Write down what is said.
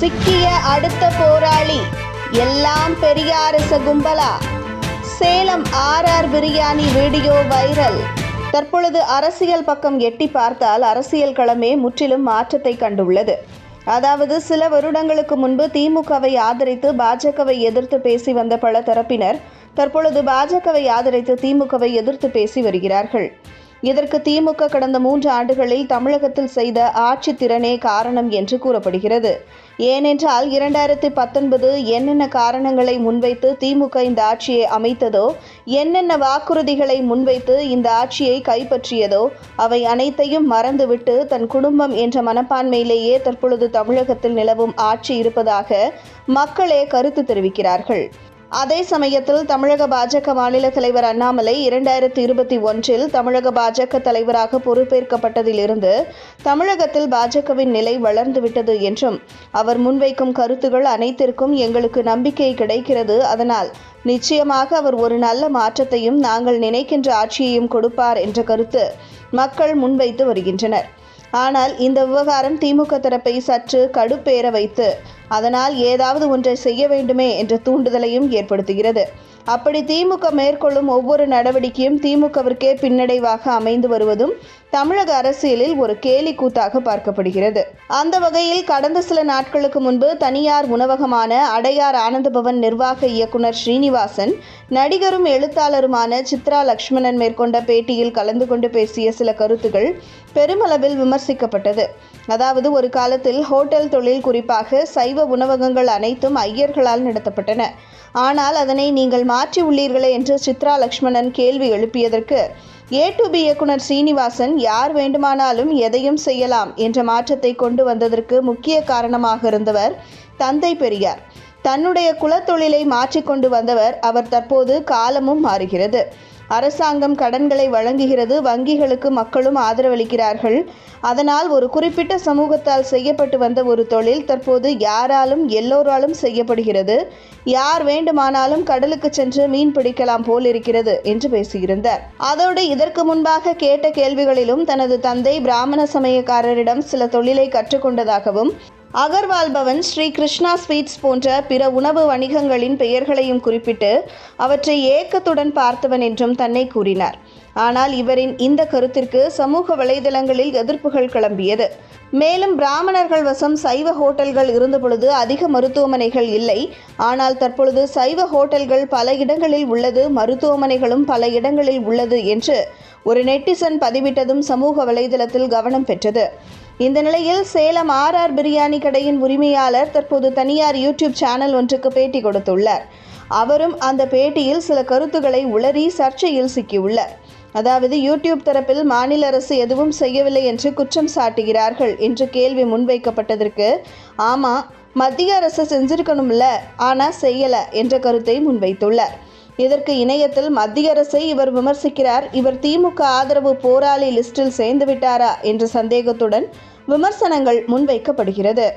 சிக்கிய அடுத்த போராளி எல்லாம் பெரியாரச கும்பலா Salem RR biryani video viral. தற்பொழுது அரசியல் பக்கம் எட்டி பார்த்தால் அரசியல் களமே முற்றிலும் மாற்றத்தை கண்டுள்ளது. அதாவது சில வருடங்களுக்கு முன்பு திமுகவை ஆதரித்து பாஜகவை எதிர்த்து பேசி வந்த பல தரப்பினர் தற்பொழுது பாஜகவை ஆதரித்து திமுகவை எதிர்த்து பேசி வருகிறார்கள். இதற்கு திமுக கடந்த மூன்று ஆண்டுகளில் தமிழகத்தில் செய்த ஆட்சி திறனே காரணம் என்று கூறப்படுகிறது. ஏனென்றால் இரண்டாயிரத்தி பத்தொன்பது என்னென்ன காரணங்களை முன்வைத்து திமுக இந்த ஆட்சியை அமைத்ததோ என்னென்ன வாக்குறுதிகளை முன்வைத்து இந்த ஆட்சியை கைப்பற்றியதோ அவை அனைத்தையும் மறந்துவிட்டு தன் குடும்பம் என்ற மனப்பான்மையிலேயே தற்பொழுது தமிழகத்தில் நிலவும் ஆட்சி இருப்பதாக மக்களே கருத்து தெரிவிக்கிறார்கள். அதே சமயத்தில் தமிழக பாஜக மாநில தலைவர் அண்ணாமலை இரண்டாயிரத்தி இருபத்தி ஒன்றில் தமிழக பாஜக தலைவராக பொறுப்பேற்கப்பட்டதிலிருந்து தமிழகத்தில் பாஜகவின் நிலை வளர்ந்துவிட்டது என்றும் அவர் முன்வைக்கும் கருத்துகள் அனைத்திற்கும் எங்களுக்கு நம்பிக்கை கிடைக்கிறது. அதனால் நிச்சயமாக அவர் ஒரு நல்ல மாற்றத்தையும் நாங்கள் நினைக்கின்ற ஆட்சியையும் கொடுப்பார் என்ற கருத்து மக்கள் முன்வைத்து வருகின்றனர். ஆனால் இந்த விவகாரம் திமுக தரப்பை சற்று கடுப்பேற வைத்து அதனால் ஏதாவது ஒன்றை செய்ய வேண்டுமே என்ற தூண்டுதலையும் ஏற்படுத்துகிறது. அப்படி திமுக மேற்கொள்ளும் ஒவ்வொரு நடவடிக்கையும் திமுகவிற்கே பின்னடைவாக அமைந்து வருவதும் தமிழக அரசியலில் ஒரு கேலி கூத்தாக பார்க்கப்படுகிறது. அந்த வகையில் கடந்த சில நாட்களுக்கு முன்பு தனியார் உணவகமான அடையார் ஆனந்தபவன் நிர்வாக இயக்குனர் ஸ்ரீனிவாசன் நடிகரும் எழுத்தாளருமான சித்ரா லக்ஷ்மணன் மேற்கொண்ட பேட்டியில் கலந்து கொண்டு பேசிய சில கருத்துகள் பெருமளவில் விமர்சிக்கப்பட்டது. அதாவது ஒரு காலத்தில் ஹோட்டல் தொழில் குறிப்பாக சைவ உணவகங்கள் அனைத்தும் ஐயர்களால் நடத்தப்பட்டன. ஆனால் அதனை நீங்கள் மாற்றி உள்ளீர்களே என்று சித்ரா லக்ஷ்மணன் கேள்வி எழுப்பியதற்கு ஏ டு பி இயக்குனர் சீனிவாசன் யார் வேண்டுமானாலும் எதையும் செய்யலாம் என்ற மாற்றத்தை கொண்டு வந்ததற்கு முக்கிய காரணமாக இருந்தவர் தந்தை பெரியார். தன்னுடைய குலத்தொழிலை மாற்றிக்கொண்டு வந்தவர் அவர் தற்போது காலமும் மாறுகிறது. அரசாங்கம் கடன்களை வழங்குகிறது வங்கிகளுக்கு மக்களும் ஆதரவளிக்கிறார்கள். அதனால் ஒரு குறிப்பிட்ட சமூகத்தால் செய்யப்பட்டு வந்த ஒரு தொழில் தற்போது யாராலும் எல்லோராலும் செய்யப்படுகிறது. யார் வேண்டுமானாலும் கடலுக்கு சென்று மீன் பிடிக்கலாம் போல் இருக்கிறது என்று பேசியிருந்தார். அதோடு இதற்கு முன்பாக கேட்ட கேள்விகளிலும் தனது தந்தை பிராமண சமயக்காரரிடம் சில தொழிலை கற்றுக்கொண்டதாகவும் அகர்வால் பவன் ஸ்ரீ கிருஷ்ணா ஸ்வீட்ஸ் போன்ற பிற உணவு வணிகங்களின் பெயர்களையும் குறிப்பிட்டு அவற்றை ஏக்கத்துடன் பார்த்தவன் என்றும் தன்னை கூறினார். ஆனால் இவரின் இந்த கருத்திற்கு சமூக வலைதளங்களில் எதிர்ப்புகள் கிளம்பியது. மேலும் பிராமணர்கள் வசம் சைவ ஹோட்டல்கள் இருந்தபொழுது அதிக மருத்துவமனைகள் இல்லை. ஆனால் தற்பொழுது சைவ ஹோட்டல்கள் பல இடங்களில் உள்ளது மருத்துவமனைகளும் பல இடங்களில் உள்ளது என்று ஒரு நெட்டிசன் பதிவிட்டதும் சமூக வலைதளத்தில் கவனம் பெற்றது. இந்த நிலையில் சேலம் ஆர்ஆர் பிரியாணி கடையின் உரிமையாளர் தற்போது தனியார் யூடியூப் சேனல் ஒன்றுக்கு பேட்டி கொடுத்துள்ளார். அவரும் அந்த பேட்டியில் சில கருத்துக்களை உளறி சர்ச்சையில் சிக்கியுள்ளார். அதாவது யூடியூப் தரப்பில் மாநில அரசு எதுவும் செய்யவில்லை என்று குற்றம் சாட்டுகிறார்கள் என்று கேள்வி முன்வைக்கப்பட்டதற்கு ஆமாம் மத்திய அரசு செஞ்சிருக்கணும்ல ஆனால் செய்யலை என்ற கருத்தை முன்வைத்துள்ளார். இதற்கு இணையத்தில் மத்திய அரசை இவர் விமர்சிக்கிறார். இவர் திமுக ஆதரவு போராளி லிஸ்டில் சேர்ந்து விட்டாரா என்ற சந்தேகத்துடன் விமர்சனங்கள் முன்வைக்கப்படுகிறது.